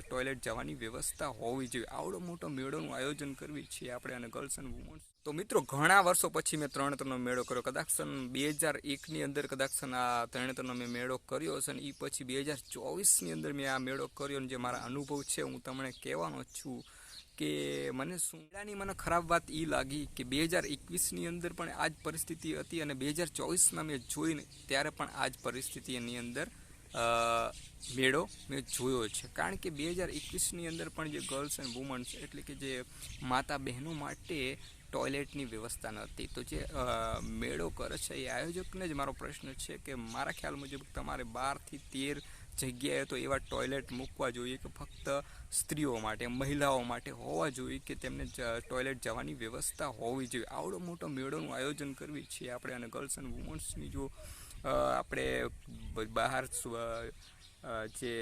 Toilet જવાની વ્યવસ્થા હોવી જોઈએ. આવડો મોટો મેળોનું આયોજન કરવી છે આપણે અને ગર્લ્સ એન્ડ વુમન્સ તો મિત્રો, ઘણા વર્ષો પછી મેં ત્રણેતરનો મેળો કર્યો. કદાચ બે હજાર એકની અંદર, કદાચ આ ત્રણેતરનો મેં મેળો કર્યો છે અને એ પછી બે હજાર ચોવીસની અંદર મેં આ મેળો કર્યો અને જે મારા અનુભવ છે, હું તમને કહેવાનો છું કે મને શું મને ખરાબ વાત એ લાગી કે બે હજાર એકવીસની અંદર પણ આ જ પરિસ્થિતિ હતી અને બે હજાર ચોવીસમાં મેં જોઈને ત્યારે પણ આ જ પરિસ્થિતિની અંદર મેળો મેં જોયો છે. કારણ કે બે હજાર એકવીસની અંદર પણ જે ગર્લ્સ એન્ડ વુમન્સ એટલે કે જે માતા બહેનો માટે ટોયલેટની વ્યવસ્થા નહોતી. તો જે મેળો કરે છે એ આયોજકને જ મારો પ્રશ્ન છે કે મારા ખ્યાલ મુજબ તમારે બારથી તેર જગ્યાએ તો એવા ટોયલેટ મૂકવા જોઈએ કે ફક્ત સ્ત્રીઓ માટે, મહિલાઓ માટે હોવા જોઈએ કે તેમને ટોયલેટ જવાની વ્યવસ્થા હોવી જોઈએ. આવડો મોટો મેળોનું આયોજન કરવી છે આપણે અને ગર્લ્સ એન્ડ વુમન્સની જો આપણે બહાર જે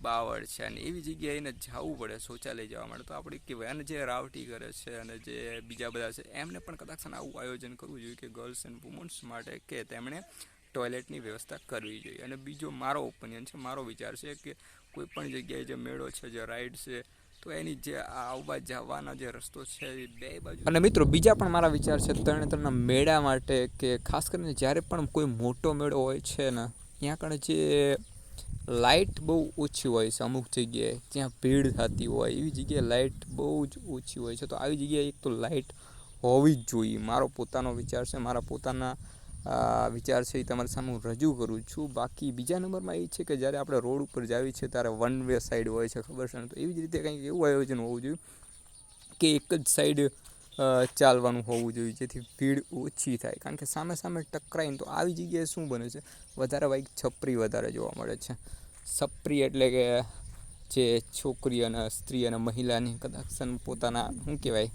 બાવળ છે અને એવી જગ્યાએ એને જવું પડે શૌચાલય જવા માટે. તો આપણે કહેવાય, અને જે રાવટી કરે છે અને જે બીજા બધા છે, એમને પણ કદાચ આવું આયોજન કરવું જોઈએ કે ગર્લ્સ એન્ડ વુમન્સ માટે કે તેમણે ટોયલેટની વ્યવસ્થા કરવી જોઈએ. અને બીજો મારો ઓપિનિયન છે, મારો વિચાર છે કે કોઈ પણ જગ્યાએ જે મેળો છે, જે રાઈડ છે તો એની જે આવવા જવાના જે રસ્તો છે એ બે બાજુ અને મિત્રો, બીજા પણ મારા વિચાર છે તરણેતરના મેળા માટે કે ખાસ કરીને જ્યારે પણ કોઈ મોટો મેળો હોય છે ને, ત્યાં કારણે જે લાઇટ બહુ ઓછી હોય છે અમુક જગ્યાએ જ્યાં ભીડ થતી હોય, એવી જગ્યાએ લાઇટ બહુ જ ઓછી હોય છે. તો આવી જગ્યાએ એક તો લાઇટ હોવી જ જોઈએ. મારો પોતાનો વિચાર છે, મારા પોતાના વિચાર છે એ તમારી સામે હું રજૂ કરું છું. બાકી બીજા નંબરમાં એ છે કે જ્યારે આપણે રોડ ઉપર જાવી છે ત્યારે વન વે સાઈડ હોય છે, ખબર છે ને? તો એવી જ રીતે કંઈક એવું આયોજન હોવું જોઈએ કે એક જ સાઈડ ચાલવાનું હોવું જોઈએ, જેથી ભીડ ઓછી થાય. કારણ કે સામે સામે ટકરાઈને તો આવી જગ્યાએ શું બને છે? વધારે બાઈક છપરી વધારે જોવા મળે છે. છપરી એટલે કે જે છોકરી અને સ્ત્રી અને મહિલાની કદાચ પોતાના, શું કહેવાય?